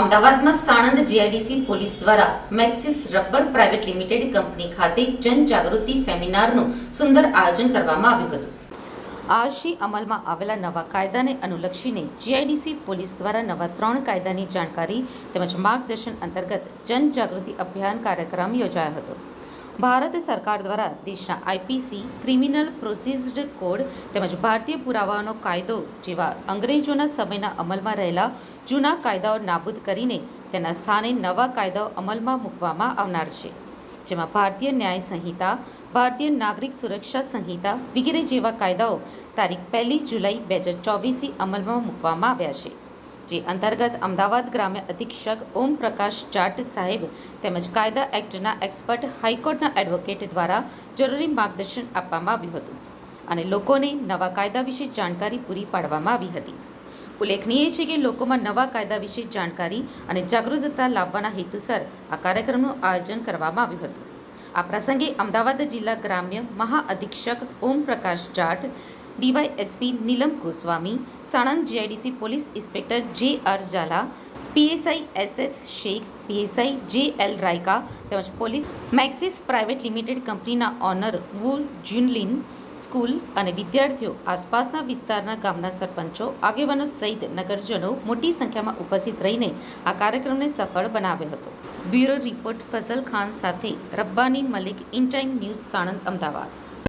અમદાવાદમાં Sanand GIDC police દ્વારા Maxxis rubber private limited company ખાતે જનજાગૃતિ સેમિનારનું સુંદર આયોજન કરવામાં આવ્યું હતું. આજથી અમલમાં આવેલા નવા કાયદાને અનુલક્ષીને જીઆઈડીસી પોલીસ દ્વારા નવા ત્રણ કાયદાની જાણકારી તેમજ માર્ગદર્શન અંતર્ગત જનજાગૃતિ અભિયાન કાર્યક્રમ યોજાયો હતો. ભારત સરકાર દ્વારા દેશના આઈપીસી, ક્રિમિનલ પ્રોસિઝડ કોડ તેમજ ભારતીય પુરાવાનો કાયદો જેવા અંગ્રેજોના સમયના અમલમાં રહેલા જૂના કાયદાઓ નાબૂદ કરીને તેના સ્થાને નવા કાયદાઓ અમલમાં મૂકવામાં આવનાર છે, જેમાં ભારતીય ન્યાય સંહિતા, ભારતીય નાગરિક સુરક્ષા સંહિતા વગેરે જેવા કાયદાઓ તારીખ પહેલી જુલાઈ બે હજાર ચોવીસથી અમલમાં મૂકવામાં આવ્યા છે. જે અંતર્ગત અમદાવાદ ગ્રામ્ય અધિક્ષક ઓમ પ્રકાશ જાટ સાહેબ તેમજ કાયદા એક્ટના એક્સપર્ટ હાઈકોર્ટના એડવોકેટ દ્વારા જરૂરી માર્ગદર્શન આપવામાં આવ્યું હતું અને લોકોને નવા કાયદા વિશે જાણકારી પૂરી પાડવામાં આવી હતી. ઉલ્લેખનીય છે કે લોકોમાં નવા કાયદા વિશે જાણકારી અને જાગૃતતા લાવવાના હેતુસર આ કાર્યક્રમનું આયોજન કરવામાં આવ્યું હતું. આ પ્રસંગે અમદાવાદ જિલ્લા ગ્રામ્ય મહાઅધિક્ષક Om Prakash Jat DYSP Neelam Goswami, Sanand GIDC police inspector J R Zala, PSI S S Shaikh, PSI J L Raika તેમજ પોલીસ મેક્સિસ પ્રાઇવેટ લિમિટેડ કંપનીના ઓનર વુ જ્યુનલિન સ્કૂલ અને વિદ્યાર્થીઓ આસપાસના વિસ્તારના ગામના સરપંચો, આગેવાનો સહિત નગરજનો મોટી સંખ્યામાં ઉપસ્થિત રહીને આ કાર્યક્રમને સફળ બનાવ્યો હતો. બ્યુરો રિપોર્ટ ફઝલ ખાન સાથે Rabbani Malik, in time news, Sanand, Ahmedabad.